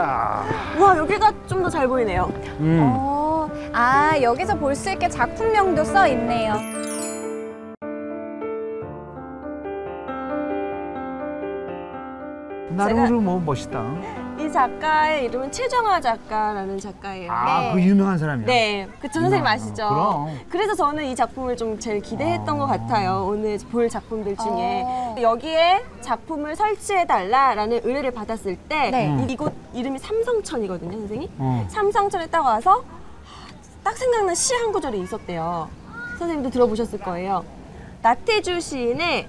와 여기가 좀 더 잘 보이네요. 음. 어, 아, 여기서 볼 수 있게 작품명도 써 있네요. 나름으로 뭐 멋있다. 이 작가의 이름은 최정화 작가라는 작가예요. 아, 네. 그 유명한 사람이야. 네, 그쵸 선생님 아시죠? 그럼. 그래서 저는 이 작품을 좀 제일 기대했던 아. 것 같아요. 오늘 볼 작품들 중에 어. 여기에 작품을 설치해 달라라는 의뢰를 받았을 때 네. 음. 이- 이곳 이름이 삼성천이거든요, 선생님. 어. 삼성천에 딱 와서 딱 생각난 시 한 구절이 있었대요. 선생님도 들어보셨을 거예요. 나태주 시인의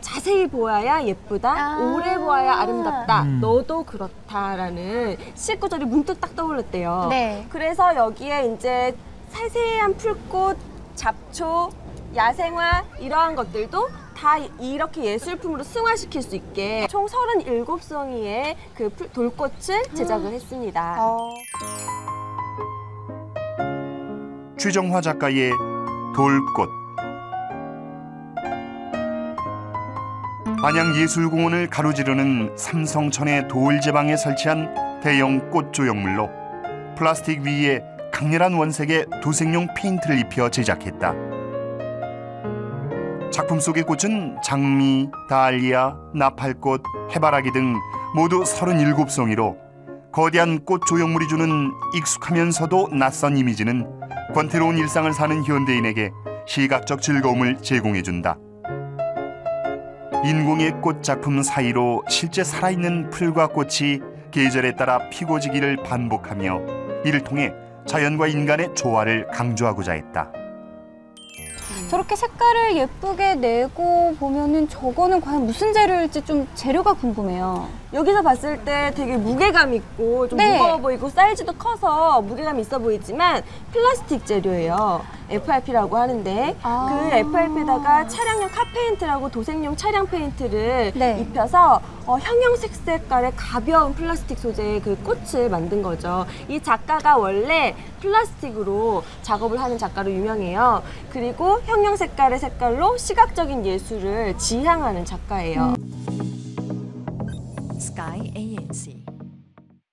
자세히 보아야 예쁘다, 아. 오래 보아야 아름답다, 음. 너도 그렇다라는 시 구절이 문득 딱 떠올랐대요. 네. 그래서 여기에 이제 세세한 풀꽃, 잡초, 야생화 이러한 것들도 다 이렇게 예술품으로 승화시킬 수 있게 총 37송이의 그 풀- 돌꽃을 제작을 했습니다. 어. 최정화 작가의 돌꽃 안양예술공원을 가로지르는 삼성천의 도을제방에 설치한 대형 꽃 조형물로 플라스틱 위에 강렬한 원색의 도색용 페인트를 입혀 제작했다. 작품 속의 꽃은 장미, 다알리아, 나팔꽃, 해바라기 등 모두 37송이로 거대한 꽃 조형물이 주는 익숙하면서도 낯선 이미지는 권태로운 일상을 사는 현대인에게 시각적 즐거움을 제공해준다. 인공의 꽃 작품 사이로 실제 살아있는 풀과 꽃이 계절에 따라 피고 지기를 반복하며 이를 통해 자연과 인간의 조화를 강조하고자 했다. 저렇게 색깔을 예쁘게 내고 보면은 저거는 과연 무슨 재료일지 좀 재료가 궁금해요. 여기서 봤을 때 되게 무게감 있고 좀 네. 무거워 보이고 사이즈도 커서 무게감 있어 보이지만 플라스틱 재료예요. FRP라고 하는데 아 그 FRP에다가 차량용 카페인트라고 도색용 차량 페인트를 네. 입혀서 어, 형형색 색깔의 가벼운 플라스틱 소재의 그 꽃을 만든 거죠. 이 작가가 원래 플라스틱으로 작업을 하는 작가로 유명해요. 그리고 형형 색깔의 색깔로 시각적인 예술을 지향하는 작가예요. Sky ANC